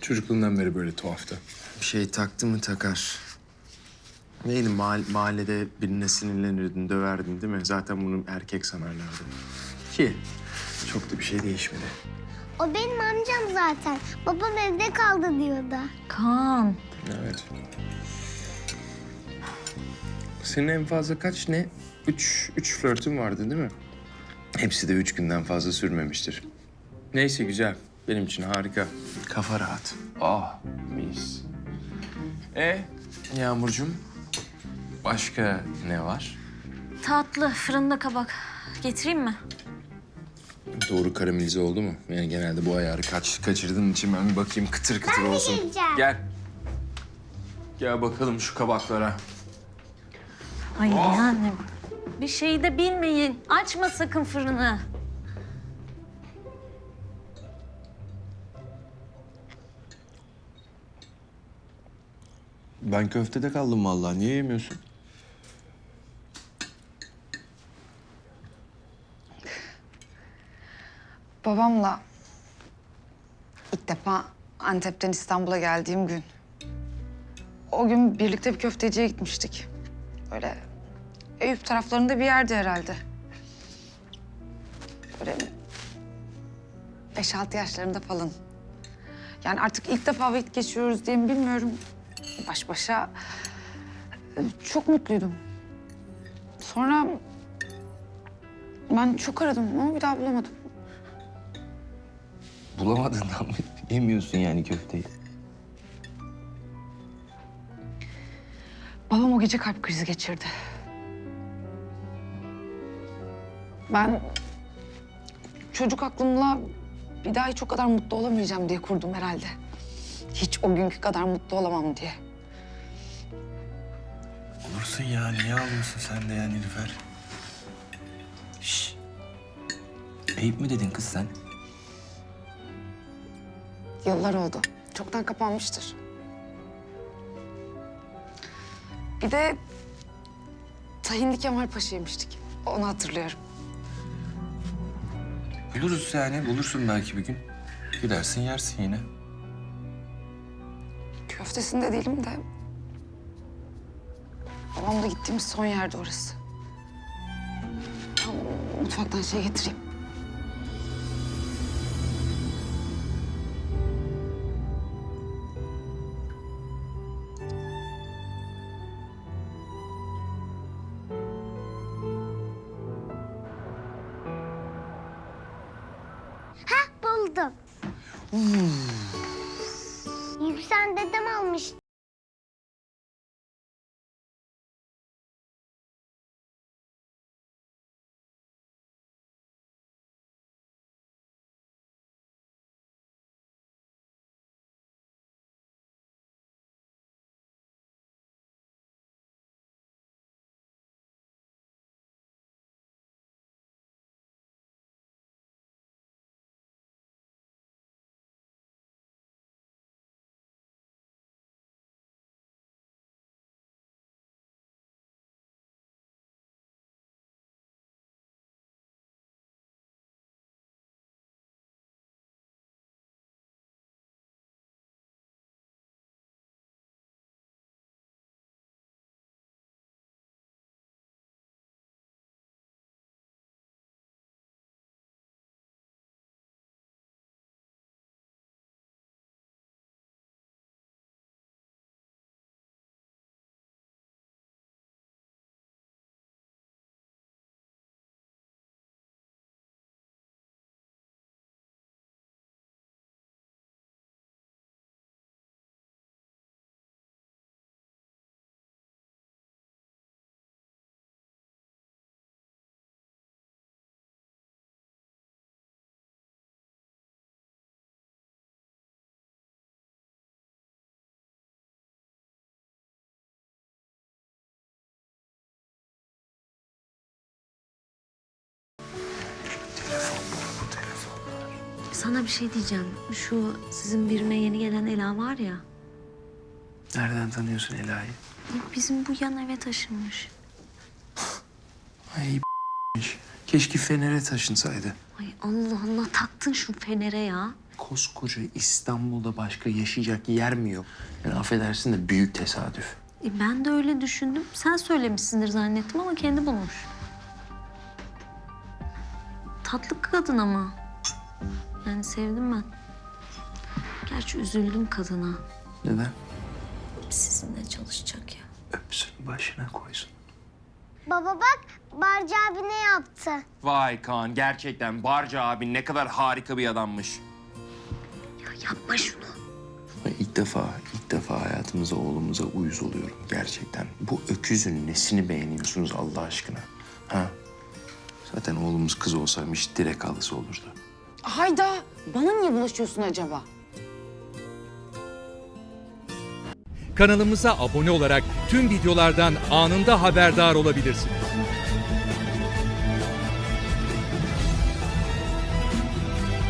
Çocukluğundan beri böyle tuhaftı. Bir şey taktı mı takar. Neydi mahal- mahallede birine sinirlenirdin, döverdin değil mi? Zaten bunu erkek sanarlardı. Ki çok da bir şey değişmedi. O benim amcam zaten. Babam evde kaldı diyordu. Kaan. Evet. Senin en fazla kaç ne? Üç, üç flörtün vardı değil mi? Hepsi de üç günden fazla sürmemiştir. Neyse güzel. Benim için harika. Kafa rahat. Ah mis. E Yağmurcuğum başka ne var? Tatlı fırında kabak. Getireyim mi? Doğru karamelize oldu mu? Yani genelde bu ayarı kaç, kaçırdığın için ben bir bakayım kıtır kıtır Ben de olsun. geleceğim. Gel. Gel bakalım şu kabaklara. Ay yani bir şey de bilmeyin. Açma sakın fırını. Ben köftede kaldım vallahi. Niye yemiyorsun? Babamla ilk defa Antep'ten İstanbul'a geldiğim gün. O gün birlikte bir köfteciye gitmiştik. Böyle Eyüp taraflarında bir yerdi herhalde. Böyle beş altı yaşlarında falan. Yani artık ilk defa vakit geçiriyoruz diye mi bilmiyorum. Baş başa e, çok mutluydum. Sonra ben çok aradım ama bir daha bulamadım. Bulamadığından mı yemiyorsun yani köfteyi? Babam o gece kalp krizi geçirdi. Ben çocuk aklımla bir daha hiç o kadar mutlu olamayacağım diye kurdum herhalde. Hiç o günkü kadar mutlu olamam diye. Olursun ya. Niye ağlıyorsun sen de yani Nilüfer? Şş. Eyüp mü dedin kız sen? Yıllar oldu. Çoktan kapanmıştır. Bir de Tahinli Kemal Paşa yemiştik. Onu hatırlıyorum. Buluruz yani. Bulursun belki bir gün. Gidersin yersin yine. Köftesinde değilim de... Babamla gittiğimiz son yerde orası. Mutfaktan şey getireyim. Hah buldum. Yüksel dedem almış. Sana bir şey diyeceğim. Şu sizin birine yeni gelen Ela var ya. Nereden tanıyorsun Ela'yı? Bizim bu yan eve taşınmış. Ay Keşke Fener'e taşınsaydı. Ay Allah Allah taktın şu fenere ya. koskoca İstanbul'da başka yaşayacak yer mi yok? Yani affedersin de büyük tesadüf. E, ben de öyle düşündüm. Sen söylemişsindir zannettim ama kendi bulmuş. Tatlı kadın ama. Yani sevdim ben. Gerçi üzüldüm kadına. Neden? Sizinle çalışacak ya. Öpsün başına koysun. Baba bak Barcı abi ne yaptı? Vay Kaan gerçekten Barca abi ne kadar harika bir adammış. Ya yapma şunu. Ay, İlk defa, ilk defa hayatımıza oğlumuza uyuz oluyorum gerçekten. Bu öküzün nesini beğeniyorsunuz Allah aşkına? Ha? Zaten oğlumuz kız olsaymış direkt alısı olurdu. Hayda bana niye bulaşıyorsun acaba? Kanalımıza abone olarak tüm videolardan anında haberdar olabilirsiniz.